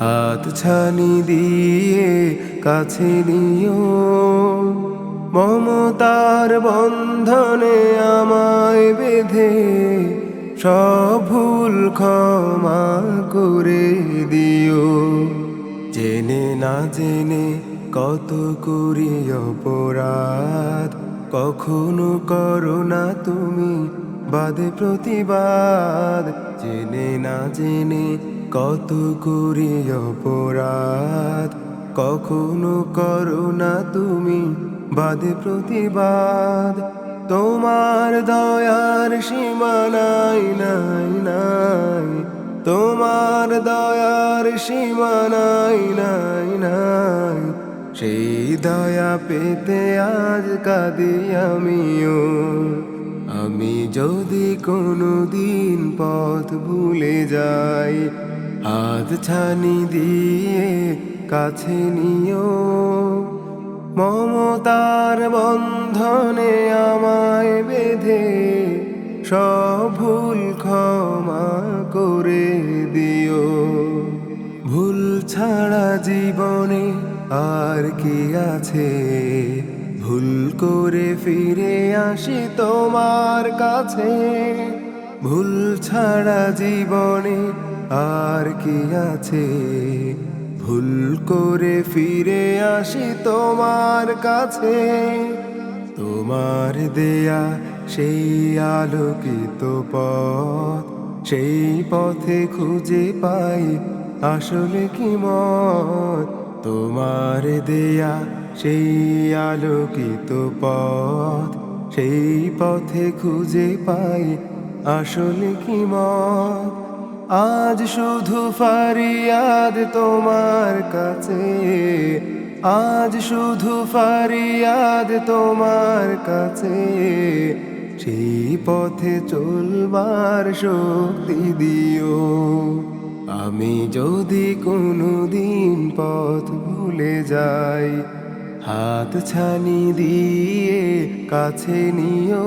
হাত ছানি দিয়ে কাছে নিও। মমতার বন্ধনে আমায় বেঁধে সব ক্ষমা করে দিও। জেনে না জেনে কত করি অপরাধ, কখনো করো না তুমি বাদে প্রতিবাদ। জেনে না জেনে কত করি অপরাধ? কখনো করো না তুমি বাদে প্রতিবাদ। তোমার দয়ার সীমা নাই নাই। তোমার দয়ার সীমা নাই নাই। নাই সেই দয়া পেতে আজ কাঁদি আমিও। আমি যদি কোনো দিন পথ ভুলে যাই হাত ছানি দিয়ে কাছে নিও। মমতার বন্ধনে আমায় বেঁধে, সব ভুল ক্ষমা করে দিও। ভুল ছাড়া জীবনে আর কি আছে? ভুল করে ফিরে আসি তোমার কাছে। ভুল ছাড়া জীবনে আর কি আছে? ভুল করে ফিরে আসি তোমার কাছে। তোমার দেয়া সেই আলোকিত পথ, সেই পথে খুঁজে পাই আসলে কি মত? তোমার দেয়া সেই আলোকিত পথ, সেই পথে খুঁজে পাই আসলে কি মত? আজ শুধু ফারিয়াদ তোমার কাছে, আজ শুধু ফারিয়াদ তোমার কাছে। সেই পথে চলবার শক্তি দিও। আমি যদি কোনো দিন পথ ভুলে যাই, হাত ছানি দিয়ে কাছে নিও।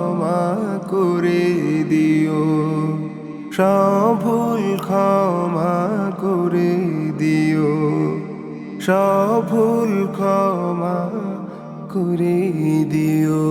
করে দিও। সভুল ভুল ক্ষমা করে দিও। সভুল ভুল ক্ষমা করে দিও।